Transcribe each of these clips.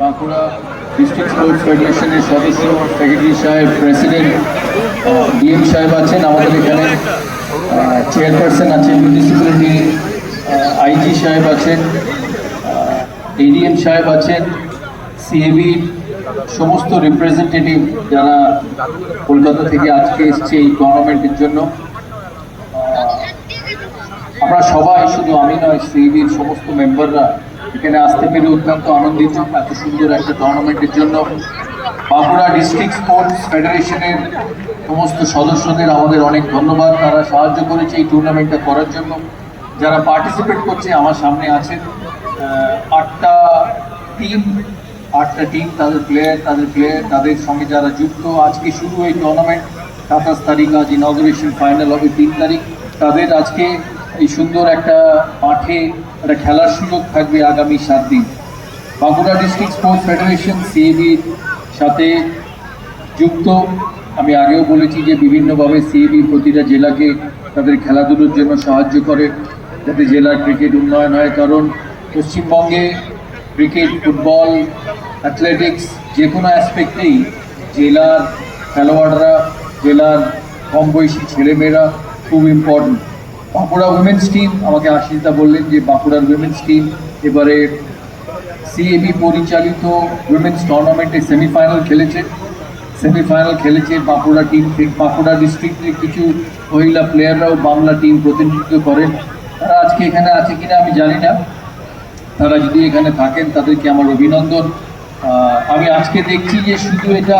Bankura district sports ফেডারেশনের সদস্য, secretary সাহেব, প্রেসিডেন্ট ডিএম সাহেব আছেন আমাদের এখানে চেয়ারপারসন আছেন মিউনিসিপ্যালিটি আইজি সাহেব আছেন এডিএম সাহেব আছেন, সিএবি, সমস্ত রিপ্রেজেন্টেটিভ যারা কলকাতা থেকে আজকে এসছে এই টুর্নামেন্টের জন্য। আমরা সবাই শুধু আমি নয়, সিএবির সমস্ত মেম্বাররা এখানে আসতে পেরে অত্যন্ত আনন্দিত। এত সুন্দর একটা টুর্নামেন্টের জন্য বাঁকুড়া ডিস্ট্রিক্ট স্পোর্টস ফেডারেশনের সমস্ত সদস্যদের আমাদের অনেক ধন্যবাদ। তারা সাহায্য করেছে এই টুর্নামেন্টটা করার জন্য। যারা পার্টিসিপেট করছে, আমার সামনে আছেন আটটা টিম আটটা টিম তাদের প্লেয়ার তাদের প্লেয়ার তাদের সঙ্গে যারা যুক্ত। আজকে শুরু এই টুর্নামেন্ট সাতাশ তারিখ আজ ইনগ্রেশন ফাইনাল হবে তিন তারিখ। তাদের আজকে এই সুন্দর একটা মাঠে একটা খেলার সুযোগ থাকবে আগামী সাত দিন। বাঁকুড়া ডিস্ট্রিক্ট স্পোর্টস ফেডারেশন সিএবির সাথে যুক্ত। আমি আগেও বলেছি যে বিভিন্নভাবে সিএবি প্রতিটা জেলাকে তাদের খেলাধুলোর জন্য সাহায্য করে, যাতে জেলার ক্রিকেট উন্নয়ন হয়। কারণ পশ্চিমবঙ্গে ক্রিকেট, ফুটবল অ্যাথলেটিক্স যে কোনো অ্যাসপেক্টেই জেলার খেলোয়াড়রা, জেলার কম বয়সী ছেলেমেয়েরা খুব ইম্পর্টেন্ট বাঁকুড়া উইমেন্স টিম আমাকে আশিসদা বললেন যে বাঁকুড়ার উইমেন্স টিম এবারে সিএবি পরিচালিত উইমেন্স টুর্নামেন্টে সেমিফাইনাল খেলেছে। সেমিফাইনাল খেলেছে বাঁকুড়া টিম থেকে, বাঁকুড়া ডিস্ট্রিক্টের কিছু মহিলা প্লেয়াররাও বাংলা টিম প্রতিনিধিত্ব করেন। তারা আজকে এখানে আছে কিনা আমি জানি না। তারা যদি এখানে থাকেন তাদেরকে আমার অভিনন্দন। আমি আজকে দেখছি যে শুধু এটা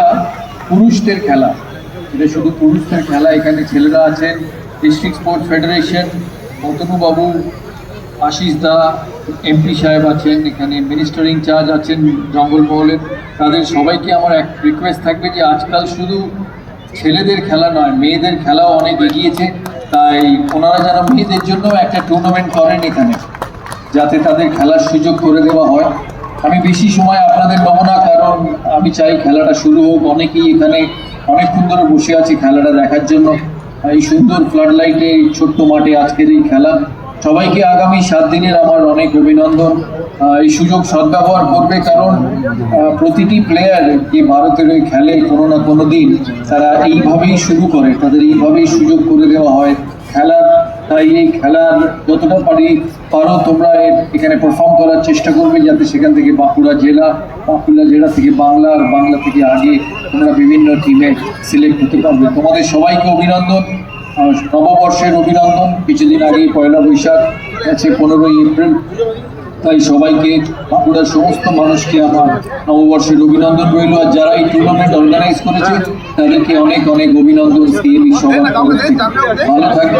পুরুষদের খেলা, এটা শুধু পুরুষদের খেলা এখানে ছেলেরা আছেন। ডিস্ট্রিক্ট স্পোর্টস ফেডারেশন অতনুবাবু আশিস দা এমপি সাহেব আছেন, এখানে মিনিস্টার ইনচার্জ আছেন জঙ্গলমহলের তাদের সবাইকে আমার এক রিকোয়েস্ট থাকবে যে আজকাল শুধু ছেলেদের খেলা নয়, মেয়েদের খেলাও অনেক এগিয়েছে। তাই ওনারা যেন মেয়েদের জন্য একটা টুর্নামেন্ট করেন এখানে, যাতে তাদের খেলার সুযোগ করে দেওয়া হয়। আমি বেশি সময় আপনাদের নেব না, কারণ আমি চাই খেলাটা শুরু হোক। অনেকেই এখানে অনেকক্ষণ ধরে বসে আছে খেলাটা দেখার জন্য। এই সুন্দর ফ্লাড লাইটে ছোট্ট মাঠে আজকের এই খেলা। সবাইকে আগামী সাত দিনের আমার অনেক অভিনন্দন। এই সুযোগ সদ্ব্যবহার করবে কারণ প্রতিটি প্লেয়ার যে ভারতের খেলে কোনো না কোনো দিন, তারা এইভাবেই শুরু করে। তাদের এইভাবেই সুযোগ করে দেওয়া হয়। খেলার তাই এই খেলার যতটা পারি পারো, তোমরা এখানে পারফর্ম করার চেষ্টা করবে যাতে সেখান থেকে বাঁকুড়া জেলা বাঁকুড়া জেলা থেকে বাংলা আর বাংলা থেকে আগে তোমরা বিভিন্ন টিমে সিলেক্ট হতে পারবে। তোমাদের সবাইকে অভিনন্দন নববর্ষের অভিনন্দন। কিছুদিন আগেই পয়লা বৈশাখ, আছে পনেরোই এপ্রিল। তাই সবাইকে, বাঁকুড়ার সমস্ত মানুষকে আমার নববর্ষের অভিনন্দন রইল। আর যারা এই টুর্নামেন্ট অর্গানাইজ করেছে, তাদেরকে অনেক অনেক অভিনন্দন। সিএবি সবার ভালো থাকবে।